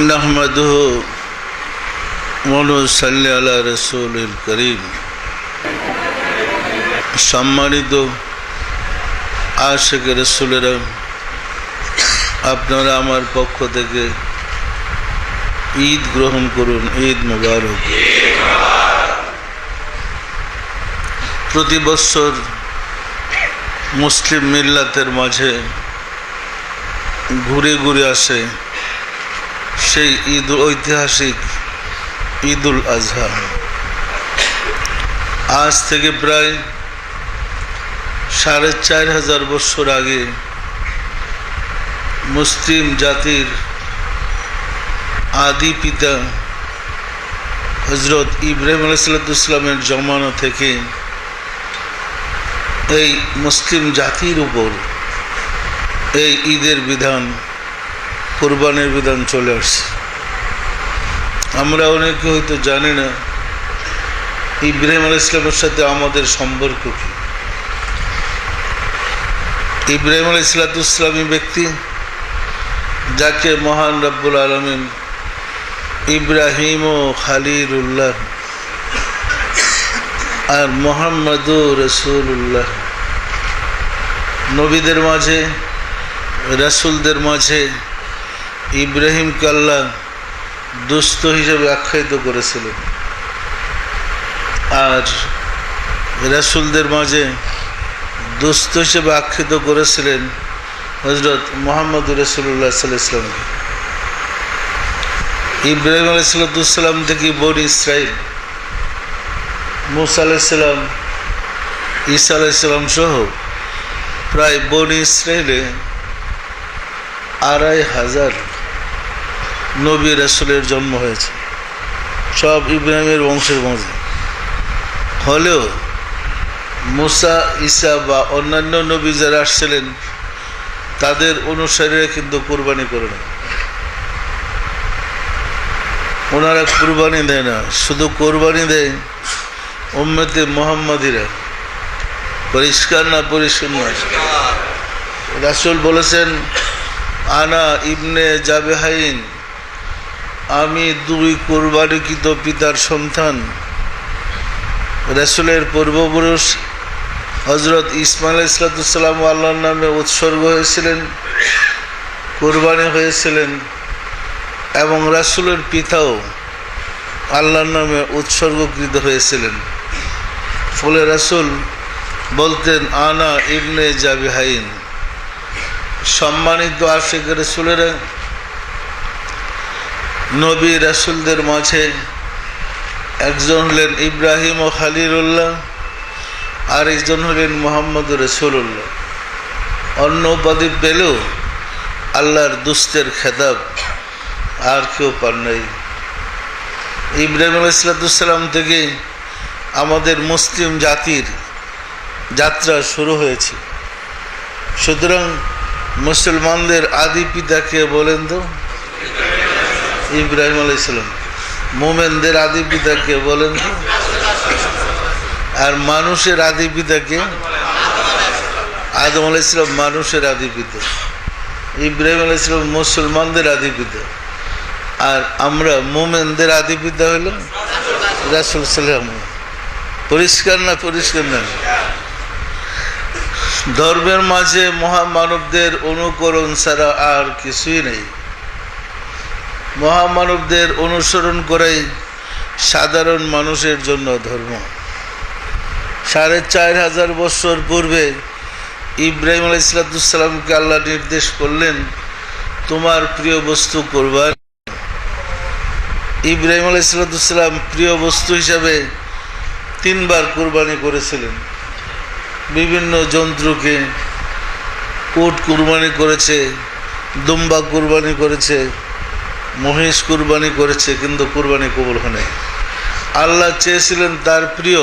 نحمده ونصلي على رسول الكريم সম্মানিত আশেখ রসুলেরা আপনারা আমার পক্ষ থেকে ঈদ গ্রহণ করুন ঈদ মুবারক প্রতি বছর মুসলিম মিল্লাতের মাঝে ঘুরে ঘুরে আসে সেই ঈদ ঐতিহাসিক ঈদুল আজহা। আজ থেকে প্রায় সাড়ে চার হাজার বছর আগে মুসলিম জাতির আদি পিতা হজরত ইব্রাহিম আলাইসাল্লামের জমানো থেকে এই মুসলিম জাতির উপর এই ঈদের বিধান কোরবানের বিধান চলে আসছে। আমরা অনেকে হয়তো জানি না, ইব্রাহিম আল ইসলামের সাথে আমাদের সম্পর্ক কি। ইব্রাহিম আল ইসলাতুসলামী ব্যক্তি, যাকে মহান রব্বুল আলমিন ইব্রাহিম ও খালিরুল্লাহ আর মোহাম্মদ রসুল্লাহ নবীদের মাঝে, রাসুলদের মাঝে ইব্রাহিম কাল্লা দুস্থ হিসেবে আখ্যায়িত করেছিলেন। আর রাসুলদের মাঝে দুস্থ হিসেবে আখ্যায়িত করেছিলেন হজরত মোহাম্মদ রসুল্লাহ সাল্লামকে ইব্রাহিম আলাইসাল্লাম থেকে বন ইসরাইল মুসা আলাইসাল্লাম ঈসা আলাইসাল্লাম সহ প্রায় বন ইসরায়েলে আড়াই হাজার নবী রাসুলের জন্ম হয়েছে। সব ইব্রাহিমের বংশের মাঝে হলেও মুসা, ঈসা বা অন্যান্য নবী যারা আসছিলেন, তাদের অনুসারীরা কিন্তু কোরবানি করে না ওনারা কোরবানি দেয় না, শুধু কোরবানি দেয় উম্মতে মোহাম্মদিরা। পরিষ্কার না পরিষ্কার না রাসুল বলেছেন, আনা ইবনে জাবেহাইন আমি দুই কোরবানিকৃত পিতার সন্তান। রাসুলের পূর্বপুরুষ হজরত ইসমাইল ইসলাতুসাল্লাম আল্লাহর নামে উৎসর্গ হয়েছিলেন, কোরবানি হয়েছিলেন এবং রাসুলের পিতাও আল্লাহর নামে উৎসর্গকৃত হয়েছিলেন। ফলে রাসুল বলতেন, আনা ইবনে জাবিহাইন। সম্মানিত আশেখ রসুলেরা নবী রাসুলদের মাঝে একজন হলেন ইব্রাহিম ও খালিরুল্লাহ আর একজন হলেন মোহাম্মদ রসুল্লাহ অন্য উপাধি পেলেও আল্লাহর দুস্তের খেতাব আর কেউ পান নাই। ইব্রাহিম আলাইসালাম থেকে আমাদের মুসলিম জাতির যাত্রা শুরু হয়েছে। সুতরাং মুসলমানদের আদি পিতাকে বলেন তো ইব্রাহিম আলাইসালাম মোমেনদের আদি পিতাকে বলেন আর মানুষের আদি পিতাকে? আদম আলাইসালাম মানুষের আদি পিতা। ইব্রাহিম আলাইসালাম মুসলমানদের আদি পিতা। আর আমরা মোমেনদের আদি পিতা হইল রাসুল সাল্লাম পরিষ্কার না পরিষ্কার না? ধর্মের মাঝে মহামানবদের অনুকরণ ছাড়া আর কিছুই নেই। মহামানবদের অনুসরণ করাই সাধারণ মানুষের জন্য ধর্ম। সাড়ে চার হাজার বছর পূর্বে ইব্রাহিম আলাই ইসলাতুসাল্লামকে আল্লাহ নির্দেশ করলেন, তোমার প্রিয় বস্তু করবার ইব্রাহিম আলাই ইসলাতুসাল্লাম প্রিয় বস্তু হিসাবে তিনবার কোরবানি করেছিলেন। বিভিন্ন জন্তুকে উট কুরবানি করেছে, দুম্বা কুরবানি করেছে মহিষ কুরবানি করেছে, কিন্তু কুরবানি কবুল নাই আল্লাহ চেয়েছিলেন তার প্রিয়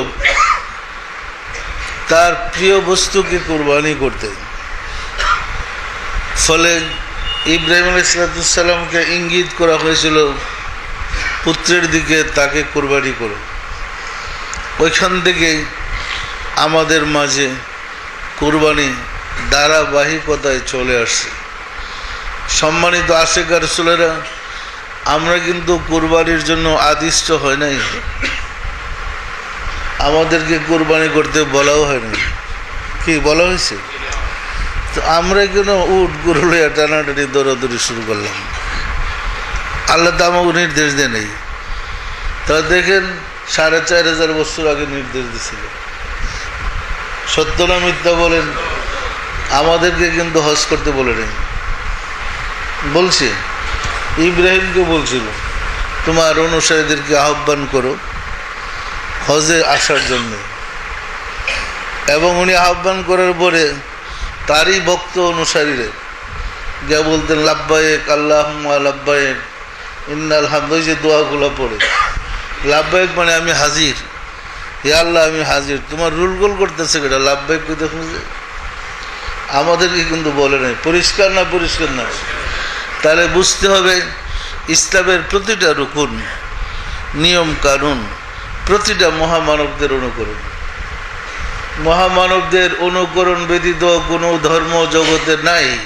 তার প্রিয় বস্তুকে কুরবানি করতে। ফলে ইব্রাহিম আলাইসালামকে ইঙ্গিত করা হয়েছিল, পুত্রের দিকে তাকে কোরবানি করো। ওইখান থেকে আমাদের মাঝে কোরবানি ধারাবাহিকতায় চলে আসছে। সম্মানিত আশেকার রসুলেরা আমরা কিন্তু কোরবানির জন্য আদিষ্ট হয় নাই। আমাদেরকে কোরবানি করতে বলাও হয়নি কি বলা হয়েছে? তো আমরা কেন উঠ গরু লইয়া টানাটানি, দৌড়াদৌড়ি শুরু করলাম? আল্লাহ তো আমাকে নির্দেশ দেয় নেই। তা দেখেন, সাড়ে চার হাজার বছর আগে নির্দেশ দিছিল। সত্য না মিথ্যা বলেন? আমাদেরকে কিন্তু হজ করতে বলে নেই। বলছে ইব্রাহিমকে বলছিল, তোমার অনুসারীদেরকে আহ্বান করো হজে আসার জন্য। এবং উনি আহ্বান করার পরে তারই ভক্ত অনুসারীরে যা বলতেন লাভবায়েক আল্লাহ লাভবায়েক ইন্নাল হামদ। যে দোয়াগুলো পড়ে লাভবায়ক মানে আমি হাজির। হে আল্লাহ, আমি হাজির। তোমার রুল গোল করতেছে কেটা লাভবায়ক দেখুন যে, আমাদেরকে কিন্তু বলে নাই। পরিষ্কার না পরিষ্কার না? তাহলে বুঝতে হবে ইসলামের প্রতিটা রুকুন, নিয়ম কানুন, প্রতিটা মহামানবদের অনুকরণ। মহামানবদের অনুকরণ ব্যতীত কোনো ধর্ম জগতে নাই।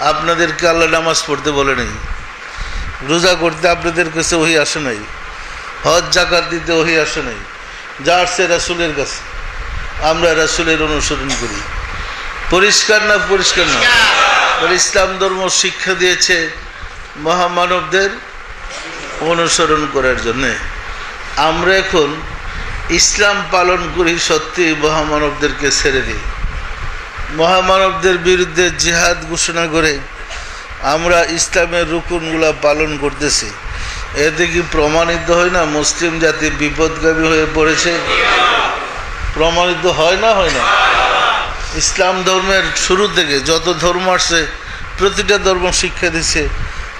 আপনাদেরকে আল্লাহ নামাজ পড়তে বলে নেই। রোজা করতে আপনাদের কাছে ওহি আসে নাই। হজ, জাকাত দিতে ওহি আসে নাই। যা আসছে রাসুলের কাছে। আমরা রাসুলের অনুসরণ করি। পরিষ্কার না পরিষ্কার না? আর ইসলাম ধর্ম শিক্ষা দিয়েছে মহামানবদের অনুসরণ করার জন্যে। আমরা এখন ইসলাম পালন করি সত্যি মহামানবদেরকে ছেড়ে দিই মহামানবদের বিরুদ্ধে জিহাদ ঘোষণা করে আমরা ইসলামের রুকুনগুলা পালন করতেছি। এতে কি প্রমাণিত হয় না? মুসলিম জাতি বিপদগামী হয়ে পড়েছে। প্রমাণিত হয় না হয় না? ইসলাম ধর্মের শুরু থেকে যত ধর্ম আসছে, প্রতিটা ধর্ম শিক্ষা দিচ্ছে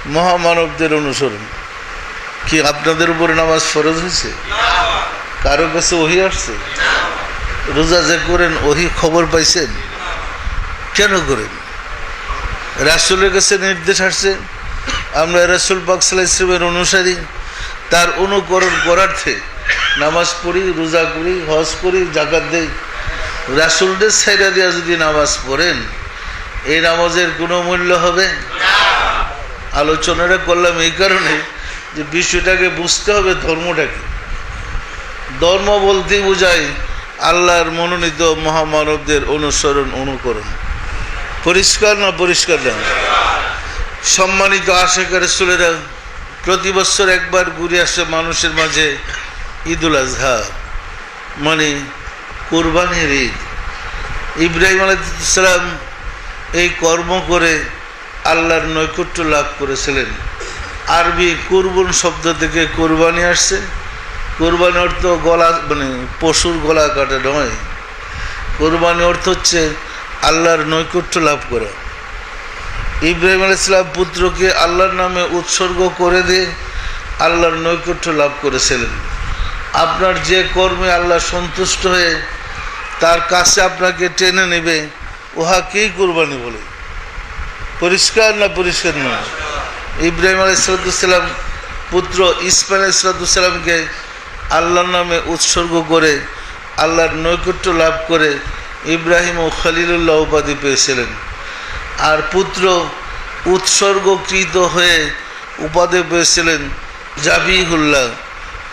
মহামানবদের অনুসরণ। কি আপনাদের উপরে নামাজ ফরজ হয়েছে? কারও কাছে ওহি আসছে? রোজা যে করেন, ওহি খবর পাইছেন? কেন করেন? রাসুলের কাছে নির্দেশ আসছে, আমরা রাসুল পাকসাল্লাহ ইসলামের অনুসারী, তার অনুকরণ করার্থে নামাজ পড়ি, রোজা করি, হজ করি জাকাত দেই। রাসুলদের সাইডা দিয়া যদি নামাজ পড়েন, এই নামাজের কোনো মূল্য হবে? আলোচনাটা করলাম এই কারণে যে বিষয়টাকে বুঝতে হবে, ধর্মটাকে। ধর্ম বলতেই বোঝায় আল্লাহর মনোনীত মহামানবদের অনুসরণ, অনুকরণ। পরিষ্কার না পরিষ্কার না? সম্মানিত আশেখার সুলেরা প্রতি বছর একবার ঘুরে আসে মানুষের মাঝে ঈদুল আজহা। মানে কোরবানির ঈদ। ইব্রাহিম আলাইসালাম এই কর্ম করে আল্লাহর নৈকট্য লাভ করেছিলেন। আরবি কুরবন শব্দ থেকে কোরবানি আসছে। কোরবানি অর্থ গলা মানে পশুর গলা কাটা নয়। কোরবানি অর্থ হচ্ছে আল্লাহর নৈকট্য লাভ করা। ইব্রাহিম আলাইসালাম পুত্রকে আল্লাহর নামে উৎসর্গ করে দিয়ে আল্লাহর নৈকট্য লাভ করেছিলেন। আপনার যে কর্মে আল্লাহ সন্তুষ্ট হয়ে তার কাছে আপনাকে টেনে নেবে উহাকেই কোরবানি বলে? পরিষ্কার না পরিষ্কার না ইব্রাহিম আলাইসালাম পুত্র ইসমাইল ইসলাতুসাল্লামকে আল্লাহর নামে উৎসর্গ করে, আল্লাহর নৈকট্য লাভ করে ইব্রাহিম ও খলিলুল্লাহ উপাধি পেয়েছিলেন। আর পুত্র উৎসর্গকৃত হয়ে উপাধি পেয়েছিলেন জাবিহুল্লাহ,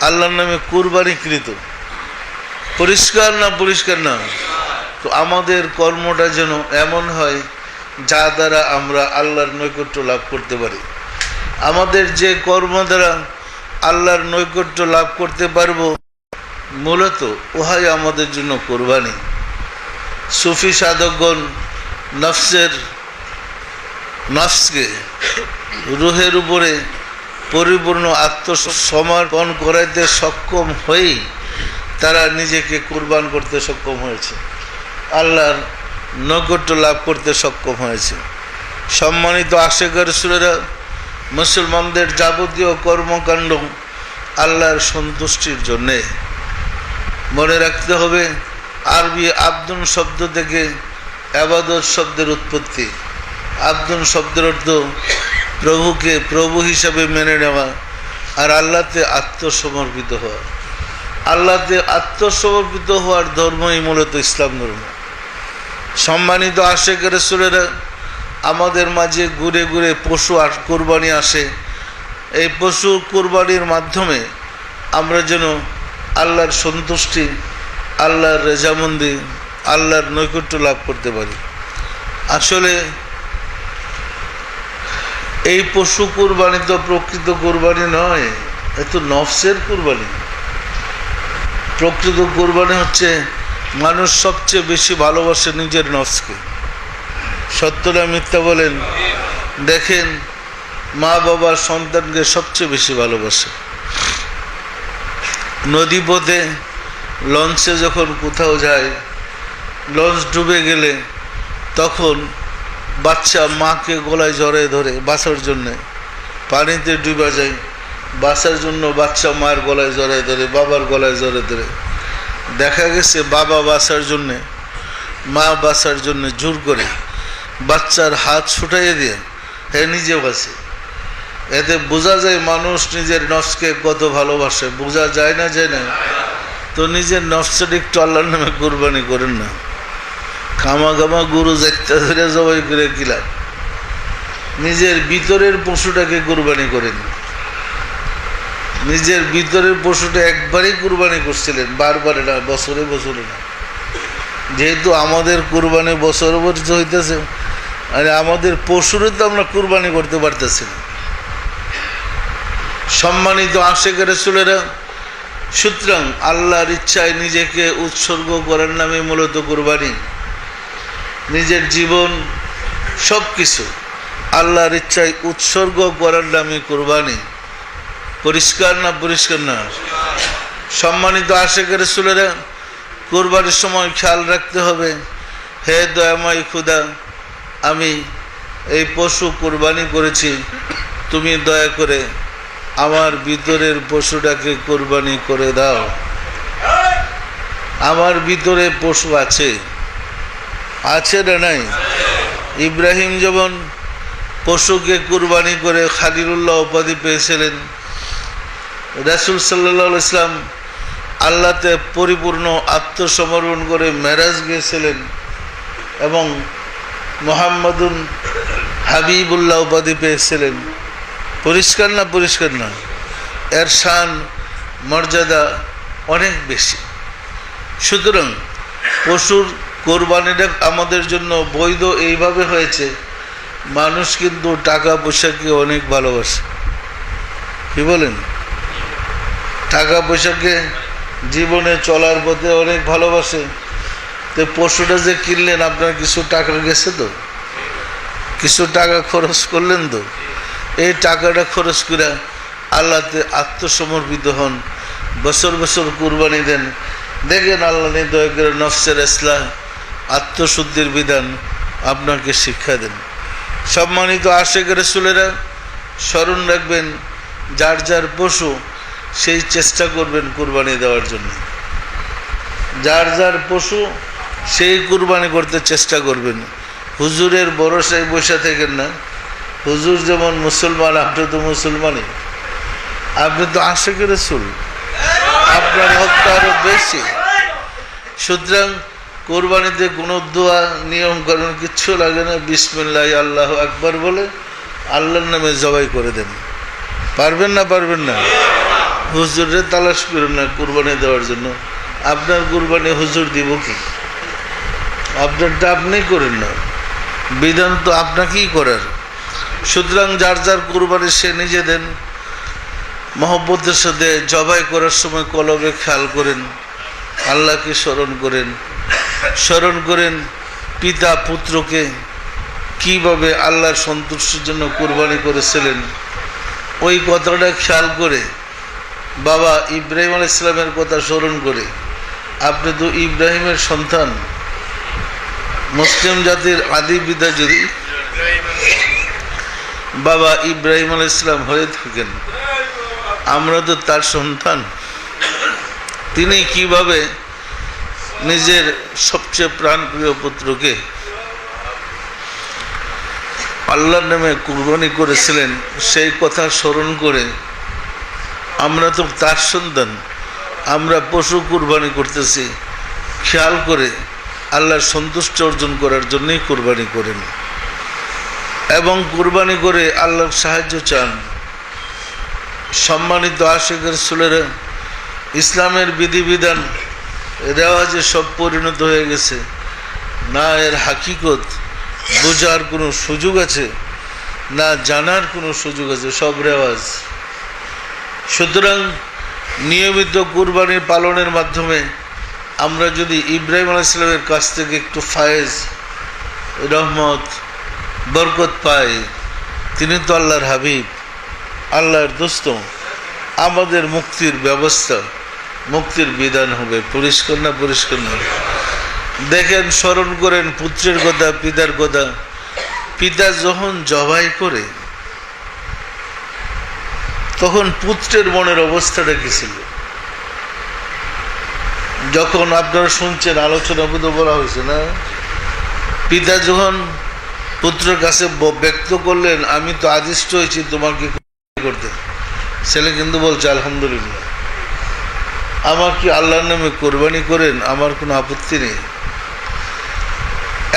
আল্লাহর নামে কুরবানিকৃত। পরিষ্কার না পরিষ্কার না? তো আমাদের কর্মটা যেন এমন হয়, যা দ্বারা আমরা আল্লাহর নৈকট্য লাভ করতে পারি। আমাদের যে কর্ম দ্বারা আল্লাহর নৈকট্য লাভ করতে পারব, মূলত উহাই আমাদের জন্য কোরবানি। সুফি সাধকগণ নফসের নফসকে রুহের উপরে পরিপূর্ণ আত্মসমর্পণ করাইতে সক্ষম হয়েই তারা নিজেকে কুরবান করতে সক্ষম হয়েছে। আল্লাহর নৈকট্য লাভ করতে সক্ষম হয়েছে। সম্মানিত আশেখার সুরেরা, মুসলমানদের যাবতীয় কর্মকাণ্ড আল্লাহর সন্তুষ্টির জন্যে। মনে রাখতে হবে, আরবি আব্দুন শব্দ থেকে আবাদত শব্দের উৎপত্তি। আব্দুন শব্দের অর্থ প্রভুকে প্রভু হিসাবে মেনে নেওয়া আর আল্লাহতে আত্মসমর্পিত হওয়া। আল্লাহতে আত্মসমর্পিত হওয়ার ধর্মই মূলত ইসলাম ধর্ম। সম্মানিত আশেকের সুরেরা আমাদের মাঝে ঘুরে ঘুরে পশু কোরবানি আসে। এই পশু কোরবানির মাধ্যমে আমরা যেন আল্লাহর সন্তুষ্টি, আল্লাহর রেজামন্দি, আল্লাহর নৈকট্য লাভ করতে পারি। আসলে এই পশু কোরবানি তো প্রকৃত কোরবানি নয়, এ তো নফসের কোরবানি। প্রকৃত কোরবানি হচ্ছে মানুষ সবচেয়ে বেশি ভালোবাসে নিজের নফসকে। সত্যটা মিথ্যা বলেন, দেখেন মা বাবার সন্তানকে সবচেয়ে বেশি ভালোবাসে। নদী পথে লঞ্চে যখন কোথাও যায়, লঞ্চ ডুবে গেলে তখন বাচ্চা মাকে গলায় জড়ে ধরে বাঁচার জন্যে, পানিতে ডুবা যায়। বাঁচার জন্য বাচ্চা মায়ের গলায় জড়ায় ধরে, বাবার গলায় জড়ায় ধরে। দেখা গেছে বাবা বাঁচার জন্যে, মা বাঁচার জন্য জোর করে বাচ্চার হাত ছুটাইয়ে দিয়ে হে নিজে বাঁচে। এতে বোঝা যায় মানুষ নিজের নফসকে কত ভালোবাসে। বোঝা যায় না যায় না, তো নিজের নফসের একটু আল্লাহর নামে কোরবানি করেন না। খামা খামা গরু যাইতে ধরে জবাই করে কিলাম নিজের ভিতরের পশুটাকে কোরবানি করেন। নিজের ভিতরের পশুটা একবারই কোরবানি করছিলেন, বারবারে না বছরে বছরে না। যেহেতু আমাদের কুরবানি বছর বছর হইতেছে, আর আমাদের পশুরে তো আমরা কুরবানি করতে পারতেছি না। সম্মানিত আশেকের চুলেরা সুতরাং আল্লাহর ইচ্ছায় নিজেকে উৎসর্গ করার নামে মূলত কুরবানি। নিজের জীবন সব কিছু আল্লাহর ইচ্ছায় উৎসর্গ করার নামে কোরবানি। পরিষ্কার না পরিষ্কার না? সম্মানিত আশেকের চুলেরা কোরবানির সময় খেয়াল রাখতে হবে। হে দয়াময় খুদা, আমি এই পশু কোরবানি করেছি। তুমি দয়া করে আমার ভিতরের পশুটাকে কোরবানি করে দাও। আমার ভিতরে পশু আছে। আছে না নাই? ইব্রাহিম যেমন পশুকে কুরবানি করে খালিলুল্লাহ উপাধি পেয়েছিলেন রাসুল সাল্লাহ ইসলাম আল্লাহতে পরিপূর্ণ আত্মসমর্পণ করে মেরাজ গিয়েছিলেন এবং মোহাম্মদুন হাবিবুল্লাহ উপাধি পেয়েছিলেন। পরিষ্কার না পরিষ্কার না এর শান, মর্যাদা অনেক বেশি। সুতরাং পশুর কোরবানিটা আমাদের জন্য বৈধ এইভাবে হয়েছে, মানুষ কিন্তু টাকা পয়সাকে অনেক ভালোবাসে। কি বলেন? টাকা পয়সাকে জীবনে চলার পথে অনেক ভালোবাসে। তো পশুটা যে কিনলেন, আপনার কিছু টাকা গেছে তো? কিছু টাকা খরচ করলেন তো? এই টাকাটা খরচ করে আল্লাহতে আত্মসমর্পিত হন, বছর বছর কুরবানি দেন। দেখেন আল্লাহ দয়া করে নফসের ইসলাম আত্মশুদ্ধির বিধান আপনাকে শিক্ষা দেন। সম্মানিত আশেখ রসুলেরা, স্মরণ রাখবেন, যার যার পশু সেই চেষ্টা করবেন কুরবানি দেওয়ার জন্য। যার যার পশু, সেই কুরবানি করতে চেষ্টা করবেন। হুজুরের ভরসায় বসে থাকেন না। হুজুর যেমন মুসলমান, আপনি তো মুসলমানই। আপনি তো আশেখ রসুল। আপনার হক আরও বেশি। সুতরাং কোরবানিতে কোনো দোয়া, নিয়ম কারণ কিচ্ছু লাগে না। বিসমিল্লাহ আল্লাহ আকবার বলে আল্লাহর নামে জবাই করে দেন। পারবেন না পারবেন না। হুজুরে তালাশ করুন না কোরবানি দেওয়ার জন্য। আপনার কোরবানি হুজুর দিব কি? আপনারটা আপনি করেন না। বিধান তো আপনাকেই করার। সুতরাং যার যার কোরবানি সে নিজে দেন। মহব্বতের সাথে জবাই করার সময় কলবে খেয়াল করেন। আল্লাহকে স্মরণ করেন। স্মরণ করেন পিতা পুত্রকে কীভাবে আল্লাহর সন্তুষ্টির জন্য কোরবানি করেছিলেন। ওই কথাটা খেয়াল করে বাবা ইব্রাহিম আল ইসলামের কথা স্মরণ করে, আপনি তো ইব্রাহিমের সন্তান। মুসলিম জাতির আদি পিতা যদি বাবা ইব্রাহিম আল ইসলাম হয়ে থাকেন, আমরা তো তার সন্তান। তিনি কীভাবে নিজের সবচেয়ে প্রাণপ্রিয় পুত্রকে আল্লাহর নামে কুরবানি করেছিলেন, সেই কথা স্মরণ করে আমরা তো তার সন্তান। আমরা পশু কুরবানি করতেছি। খেয়াল করে আল্লাহর সন্তুষ্ট অর্জন করার জন্যই কোরবানি করেন। এবং কোরবানি করে আল্লাহর সাহায্য চান। সম্মানিত আশেখের সুলেরা ইসলামের বিধিবিধান রেওয়াজে সব পরিণত হয়ে গেছে। না এর হাকিকত বোঝার কোনো সুযোগ আছে, না জানার কোনো সুযোগ আছে, সব রেওয়াজ। সুতরাং নিয়মিত কুরবানি পালনের মাধ্যমে আমরা যদি ইব্রাহিম আলাইসালামের কাছ থেকে একটু ফায়েজ, রহমত, বরকত পাই, তিনি তো আল্লাহর হাবিব, আল্লাহর দোস্ত। আমাদের মুক্তির ব্যবস্থা, মুক্তির বিধান হবে। পরিষ্কার না পরিষ্কার না দেখেন, স্মরণ করেন পুত্রের কথা, পিতার কথা। পিতা যখন জবাই করে তখন পুত্রের মনের অবস্থাটা কি ছিল যখন আপনারা শুনছেন, আলোচনা বুধ বলা হয়েছে না? পিতা যখন পুত্রের কাছে ব্যক্ত করলেন, আমি তো আদিষ্ট হয়েছি, তোমাকে করতে? ছেলে কিন্তু বলছে, আলহামদুলিল্লাহ। আমার কি আল্লাহর নামে কোরবানি করেন? আমার কোনো আপত্তি নেই।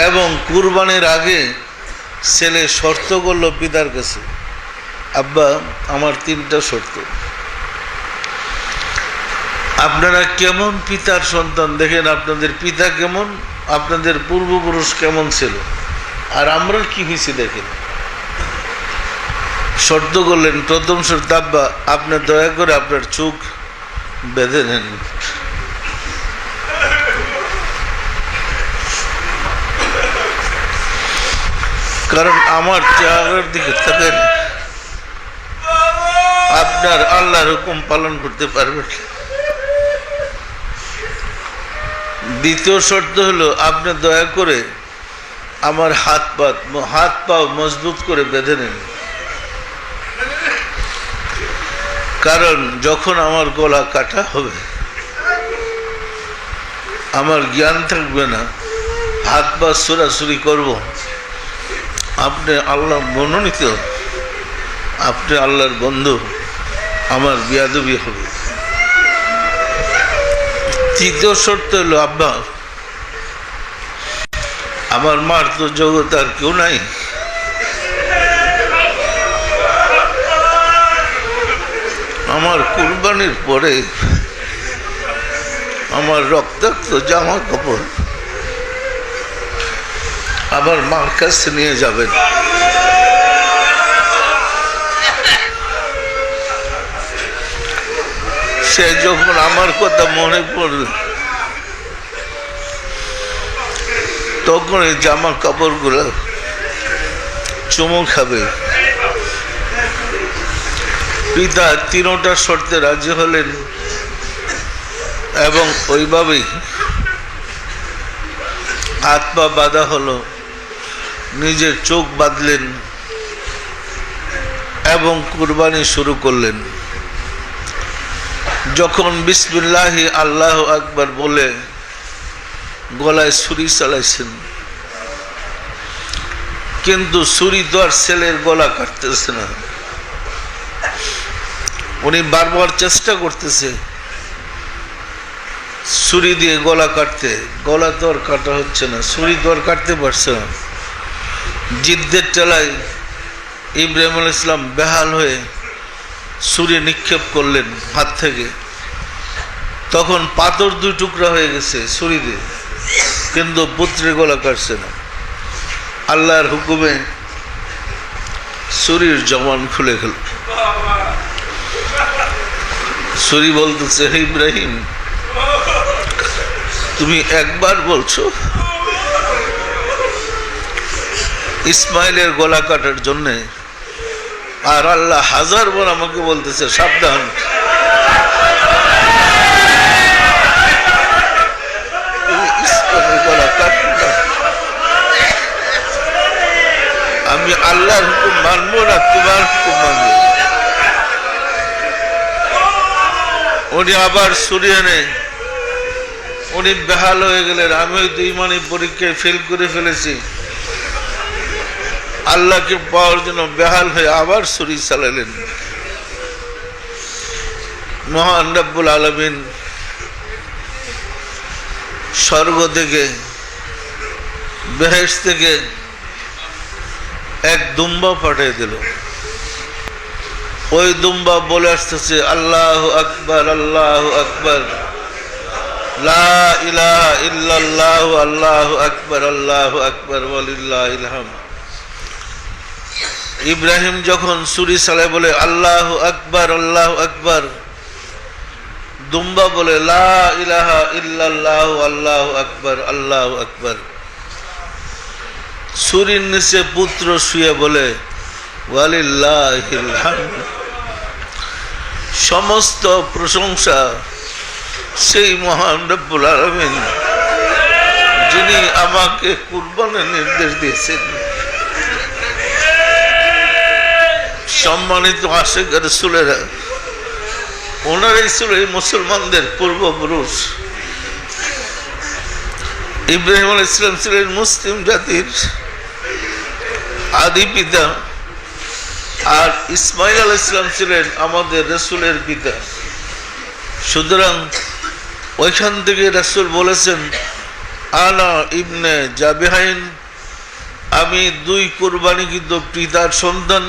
এবং কুরবানির আগে ছেলে শর্ত করল পিতার কাছে। আব্বা, আমার তিনটা শর্ত। আপনারা কেমন পিতার সন্তান? দেখেন আপনাদের পিতা কেমন, আপনাদের পূর্বপুরুষ কেমন ছিল? আর আমরা কি হয়েছি দেখেন? শর্ত করলেন, প্রথম শর্ত, আব্বা, আপনি দয়া করে আপনার চোখ বেঁধে নেন। কারণ আমার চেহারার দিকে তাকেন। আপনার আল্লাহর হুকুম পালন করতে পারবেন দ্বিতীয় শর্ত হলো, আপনি দয়া করে আমার হাত পা হাত পা মজবুত করে বেঁধে নেন। কারণ যখন আমার গলা কাটা হবে, আমার জ্ঞান থাকবে না, হাত পা সুরাসুরি করব। আপনি আল্লাহ মনোনীত, আপনি আল্লাহর বন্ধু। আমার বিয়াদবি হবে। তৃতীয় শর্ত হলো, আব্বা, আমার মার তো জগৎ আর কেউ নাই। আমার কুরবানির পরে আমার রক্তাক্ত জামা কাপড় আবার মার কাছে নিয়ে যাবেন। সে যখন আমার কথা মনে পড়বে তখন এই জামা কাপড়গুলো চুমু খাবে। পিতা তিনোটা শর্তে রাজি হলেন এবং ওইভাবেই পা বাঁধা হলো, নিজের চোখ বাঁধলেন এবং কুরবানি শুরু করলেন। যখন বিসমিল্লাহি আল্লাহ আকবার বলে, গলায় ছুরি চালাইছেন। কিন্তু ছুরি তো আর ছেলের গলা কাটতেছে না। উনি বারবার চেষ্টা করতেছে ছুরি দিয়ে গলা কাটতে। গলা তো আর কাটা হচ্ছে না, ছুরি তো আর কাটতে পারছে না। জিদ্দের টেলায় ইব্রাহিম ইসলাম বেহাল হয়ে ছুরি নিক্ষেপ করলেন হাত থেকে। তখন পাথর দুই টুকরা হয়ে গেছে দিয়ে, কিন্তু পুত্রের গলা কাটছে না। আল্লাহর হুকুমে ছুরির জমান খুলে গেল। সুরি বলতেছে ইব্রাহিম, তুমি একবার বলছো, ইসমাইলের গলা কাটার জন্যে আর আল্লাহ হাজার বার আমাকে বলতেছে, সাবধান। আমি আল্লাহর হুকুম মানবো না, তোমার হুকুম মানবো। উনি আবার সরিয়ে নেয়। উনি বেহাল হয়ে গেলেন। আমি হয়তো ইমানি পরীক্ষায় ফেল করে ফেলেছি। আল্লাহকে পাওয়ার জন্য বেহাল হয়ে আবার ছুরি চালালেন। মহান রব্বুল আলমিন স্বর্গ থেকে বেহেস থেকে এক দুম্বা পাঠিয়ে দিল। ওই দুম্বা বলে আসতেছে, আল্লাহ আকবর আল্লাহ আকবর। লা ইলাহা ইল্লাল্লাহু, আল্লাহু আকবার আল্লাহু আকবার, ওয়ালিল্লাহিল হামদ। ইব্রাহিম যখন সুরি সালে বলে, আল্লাহ আকবার আল্লাহ আকবার। দুম্বা বলে, লা আল্লাহু আকবার আল্লাহু আকবার। সুরির নিচে পুত্র শুয়ে বলে সমস্ত প্রশংসা সেই মহান রব্বুল আলমিন, যিনি আমাকে কুরবানের নির্দেশ দিয়েছেন। সম্মানিত আশেখ রসুলেরা ওনারাই ছিল মুসলমানদের পূর্বপুরুষ। ইব্রাহিম আল ইসলাম ছিলেন মুসলিম জাতির আদি পিতা। আর ইসমাইল আল ইসলাম ছিলেন আমাদের রসুলের পিতা। সুতরাং ওইখান থেকে রাসুল বলেছেন আনা ইবনে জাবেহাইন, আমি দুই কোরবানি কিন্তু পিতার সন্তান।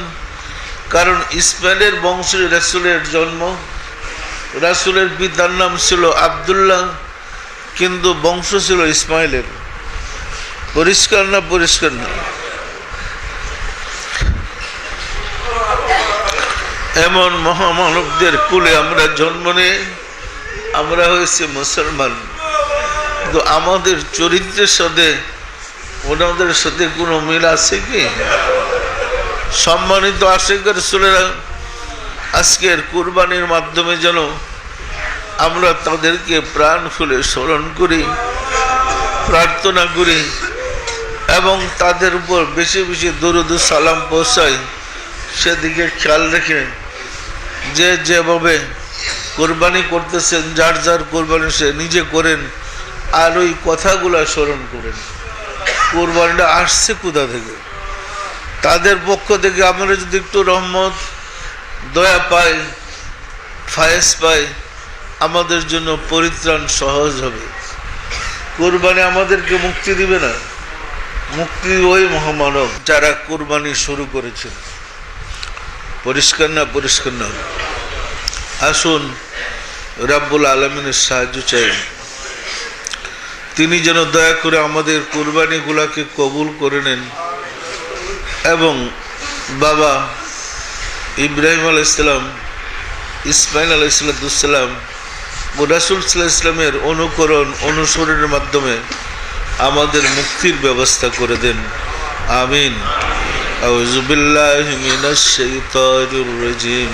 কারণ ইসমাইলের বংশে রাসুলের জন্ম, রাসুলের পিতার নাম ছিল আবদুল্লাহ, কিন্তু বংশ ছিল ইসমাইলের। পরিষ্কার না পরিষ্কার না? এমন মহামানবদের কুলে আমরা জন্ম নিয়ে আমরা হয়েছি মুসলমান। কিন্তু আমাদের চরিত্রের সাথে, ওনাদের সাথে কোনো মিল আছে কি? সম্মানিত আশেকের ছেলেরা, আজকের কুরবানির মাধ্যমে যেন আমরা তাদেরকে প্রাণ ফুলে স্মরণ করি, প্রার্থনা করি এবং তাদের উপর বেশি বেশি দরুদ সালাম পৌঁছাই, সেদিকে খেয়াল রেখে যে যেভাবে কোরবানি করতেছেন, যার যার কোরবানি সে নিজে করেন, আর ওই কথাগুলো স্মরণ করেন। কোরবানিটা আসছে কোথা থেকে? তাদের পক্ষ থেকে আমরা যদি একটু রহমত, দয়া পাই, ফায়েস পাই, আমাদের জন্য পরিত্রাণ সহজ হবে। কোরবানি আমাদেরকে মুক্তি দিবে না। মুক্তি ওই মহামানব যারা কোরবানি শুরু করেছেন পরিষ্কার না পরিষ্কার না। আসুন, রাব্বুল আলমিনের সাহায্য চাই। তিনি যেন দয়া করে আমাদের কোরবানিগুলাকে কবুল করে নেন। এবং বাবা ইব্রাহিম আল ইসলাম ইসমাইল আল ইসলাতুসাল্লাম ও রাসুল সাল্লাহ ইসলামের অনুকরণ অনুসরণের মাধ্যমে আমাদের মুক্তির ব্যবস্থা করে দেন আমিন أعوذ بالله من الشيطان الرجيم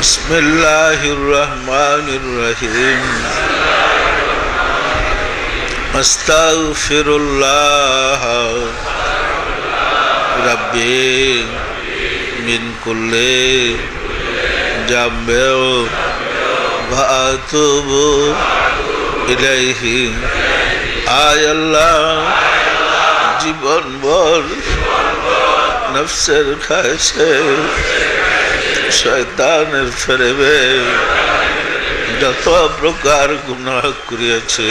بسم الله الرحمن الرحيم أستغفر الله ربي من كل ذنب وأتوب إليه آي الله জীবন ভর নফসের খাইছে শয়তানের ফেরেবে যত প্রকার গুণা করিয়াছে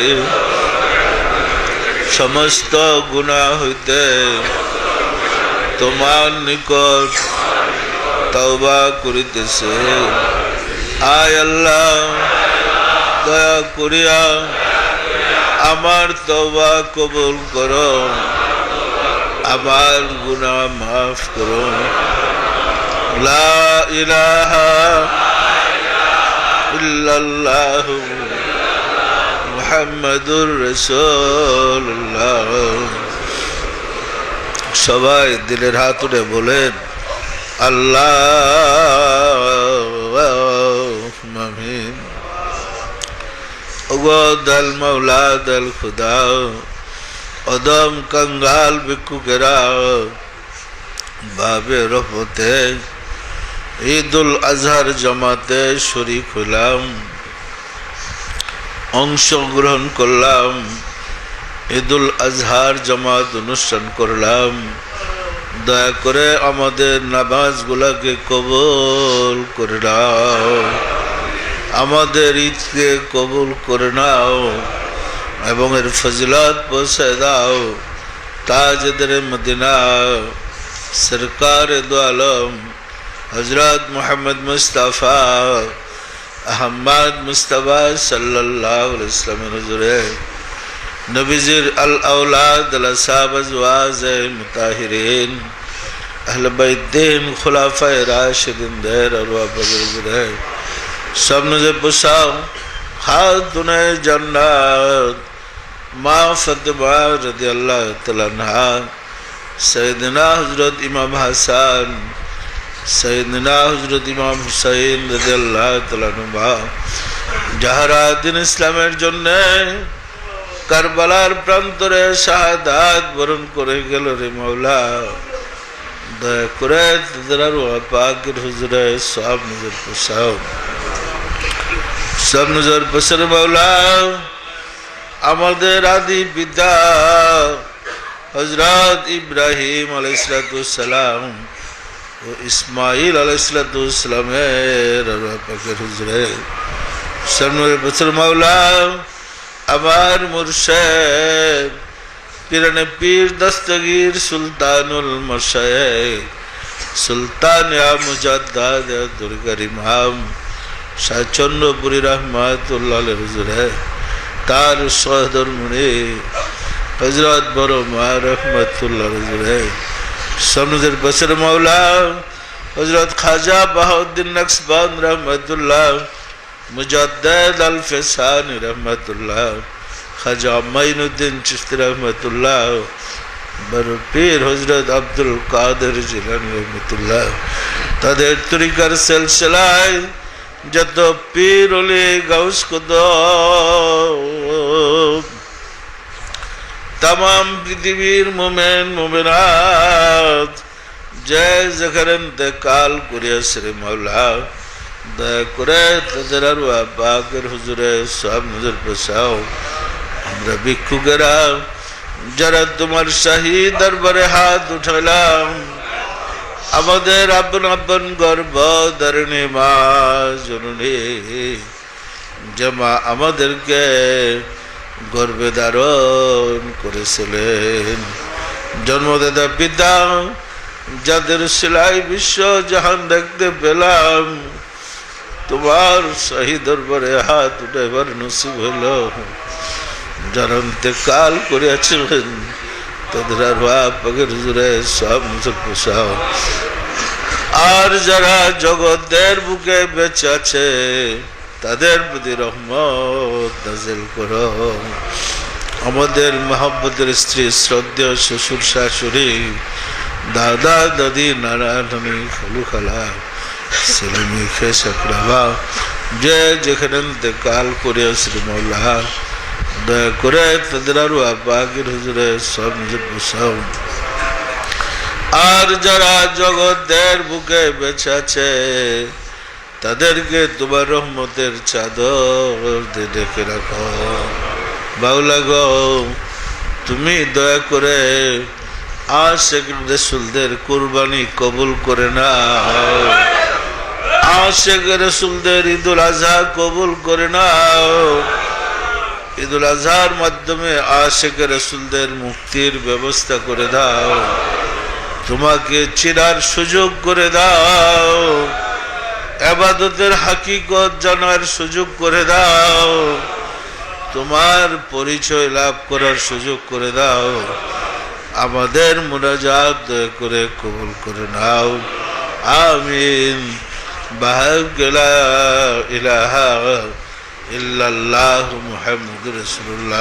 সমস্ত গুণা হইতে তোমার নিকট তওবা করিতেছে। আয় আল্লাহ, দয়া করিয়া আমার তওবা কবুল কর। আমার গুনাহ মাফ করো। লা ইলাহা ইল্লাল্লাহ মুহাম্মাদুর রাসূলুল্লাহ। সবাই দিলের হাত উঠে বলেন আল্লাহ আমিন। দল মৌলা দল খুদা, অদম কঙ্গাল ভিক্ষুকেরা বাবে রফতে ঈদুল আজহার জামাতে শরিক হলাম অংশগ্রহণ করলাম। ঈদুল আজহার জমাত অনুষ্ঠান করলাম। দয়া করে আমাদের নামাজগুলাকে কবল করে নাও। আমাদের ঈদকে কবুল করে নাও এবং এর ফজলাত পৌঁছে দাও। তাজদের মদিনা, সরকার দো আলম হজরত মোহাম্মদ মুস্তাফা আহম্মদ মুস্তফা সাল্লাহ ইসলামের হজুরে, নবীজির আল আউলাদ মুতাহিরিন আহলবাইদ্দিন খোলাফায় রাশেদিন দের আর সব নজে পোষাও হাত দুনে জান্নাত মা ফতেমা রদি আল্লাহ তালানহা সৈদিনা হজরত ইমাম হাসান সৈদনা হজরত ইমাম হুসাইন রাজি আল্লাহ যাহারা দিন ইসলামের জন্য কারবালার প্রান্তরে শাহাদাত বরণ করে গেল রে মৌলা দয়া করে তাদের আর পাকের হুজুরে সব নজর পোষাও সব নজর পোষার মৌলা আমাদের আদি পিতা হজরত ইব্রাহিম আলাইসালাম ইসমাইল আলাইসালামের পাকের হুজরে সামনের বছর মাওলা, আমার মুর্শেদ, পিরানে পীর দস্তগীর সুলতানুল মশায়েক সুলতান মুজাদ্দাদ দুর্গার ইমাম, শাহ চন্দ্রপুরী রহমাতুল্লাহ হুজুরে, তার সহদর মুনি হজরত বড় মা রহমতুল্লাহ হুজুরে। সমুদ্রের বসর মৌলা হজরত খাজা বাহাউদ্দিন নকশবান রহমতুল্লাহ মুজাদ্দ আল ফেসান রহমতুল্লাহ, খাজা মাইনুদ্দিন চিস্তি রহমতুল্লাহ পীর হজরত আব্দুল কাদের জিলান রহমতুল্লাহ। তাদের তরিকার সিলসিলায় যত পীর ওলি গাউস কুদ তাম পৃথিবীর মোমেন, মোমেনাত। জয় যেখানে কাল করিয়া করিয়াছে মৌলা দয়া করে তাদের আর বাঘের হুজুরে সব নজর পেশাও আমরা ভিক্ষুকেরা, যারা তোমার শাহি দরবারে হাত উঠালাম আমাদের আপন আপন গর্ব ধরণী মা জননী জমা আমাদেরকে গর্বে ধারণ করেছিলেন। জন্মদাতা পিতা, যাদের সেলাই বিশ্ব জাহান দেখতে পেলাম, তোমার শাহী দরবারে হাত উঠাইবার নসিব হইল যারা কাল করিয়াছিলেন, তাদের আর পাকের জুড়ে সব পোষাও আর যারা জগতের বুকে বেঁচে আছে তাদের প্রতি রহমত নাজিল করো। আমাদের মহাব্বতের স্ত্রী, শ্রদ্ধেয় শ্বশুর শাশুড়ি, দাদা, দাদি নারায়ণী খালু খালা ছেলে খেসাকরাবা যে যেখানে কাল করে শ্রী মৌলা, দয়া করে তাদের আরও আবাগের হুজুরে সব নিজের বসাও আর যারা জগতের বুকে বেঁচে আছে তাদেরকে তোমার রহমতের চাদর দিয়ে ডেকে রাখো। বাউলা গো, তুমি দয়া করে আশেক রসুলদের কুরবানি কবুল করে না আশেক রসুলদের ঈদুল আজহা কবুল করে নাও। ঈদুল আজহার মাধ্যমে আশেক রসুলদের মুক্তির ব্যবস্থা করে দাও। তোমাকে চিরার সুযোগ করে দাও। আবাদতের হাকিকত জানার সুযোগ করে দাও। তোমার পরিচয় লাভ করার সুযোগ করে দাও। আমাদের মোনাজাত দয়া করে কবুল করে নাও। আমিন। ইল্লাল্লাহু মুহাম্মাদুর রাসূলুল্লাহ।